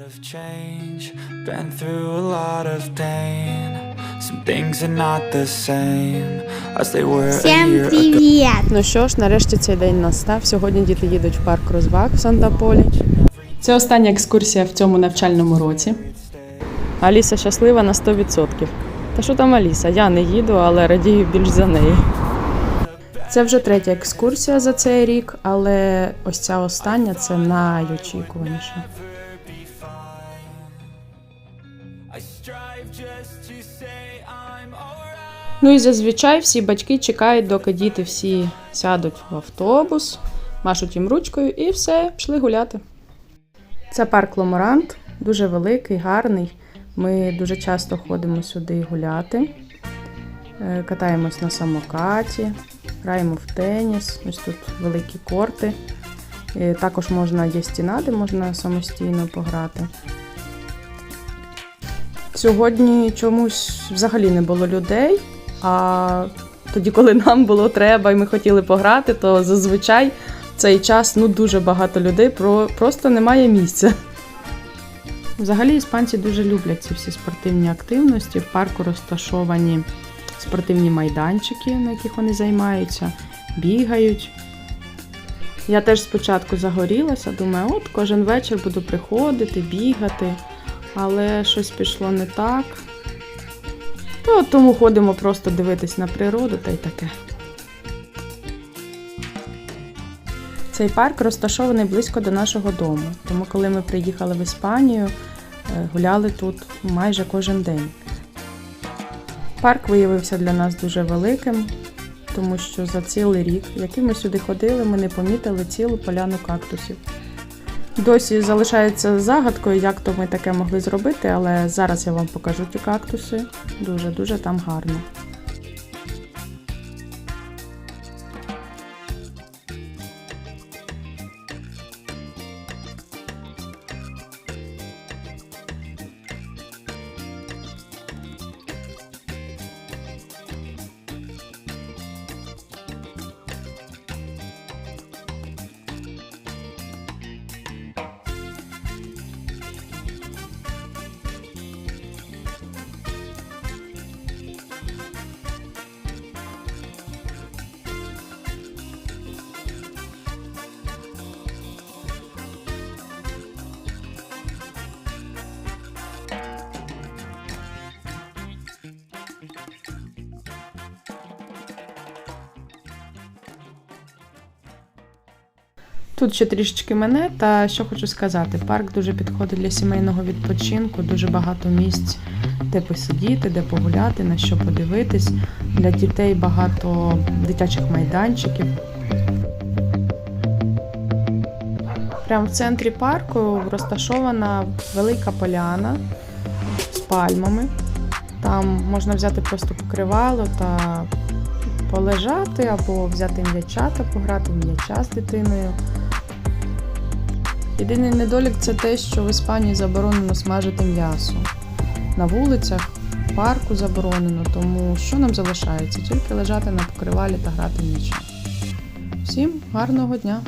lot of change, been through a lot of pain. Some things are not the same as they were a Всем year ago. привет! Ну що ж, нарешті цей день настав. Сьогодні діти їдуть в парк розваг в Санта-Полі. Це остання екскурсія в цьому навчальному році. Аліса щаслива на 100%. Та що там Аліса? Я не їду, але радію більш за неї. Це вже третя екскурсія за цей рік, але ось ця остання це найочікуваніша. Ну і зазвичай всі батьки чекають, доки діти всі сядуть в автобус, машуть їм ручкою і все, пішли гуляти. Це парк Ломорант, дуже великий, гарний. Ми дуже часто ходимо сюди гуляти, Е, катаємось на самокаті, граємо в теніс. Ось тут великі корти. Е, Також можна є стіна, де можна самостійно пограти. Сьогодні чомусь взагалі не було людей. А тоді, коли нам було треба і ми хотіли пограти, то зазвичай в цей час ну дуже багато людей, про, просто немає місця. Взагалі іспанці дуже люблять ці всі спортивні активності. В парку розташовані спортивні майданчики, на яких вони займаються, бігають. Я теж спочатку загорілася, думаю, от кожен вечір буду приходити, бігати, але щось пішло не так. То тому ходимо просто дивитись на природу та й таке. Цей парк розташований близько до нашого дому, тому коли ми приїхали в Іспанію, е, гуляли тут майже кожен день. Парк виявився для нас дуже великим, тому що за цілий рік, який ми сюди ходили, ми не помітили цілу поляну кактусів. Досі залишається загадкою, як то ми таке могли зробити, але зараз я вам покажу ті кактуси. Дуже-дуже там гарно. Тут ще трішечки мене, та що хочу сказати, парк дуже підходить для сімейного відпочинку, дуже багато місць, де посидіти, де погуляти, на що подивитись. Для дітей багато дитячих майданчиків. Прямо в центрі парку розташована велика поляна з пальмами. Там можна взяти просто покривало та полежати або взяти м'яча та пограти в м'яча з дитиною. Єдиний недолік це те, що в Іспанії заборонено смажити м'ясо. На вулицях, в парку заборонено, тому що нам залишається? Тільки лежати на покривалі та грати в м'яча. Всім гарного дня!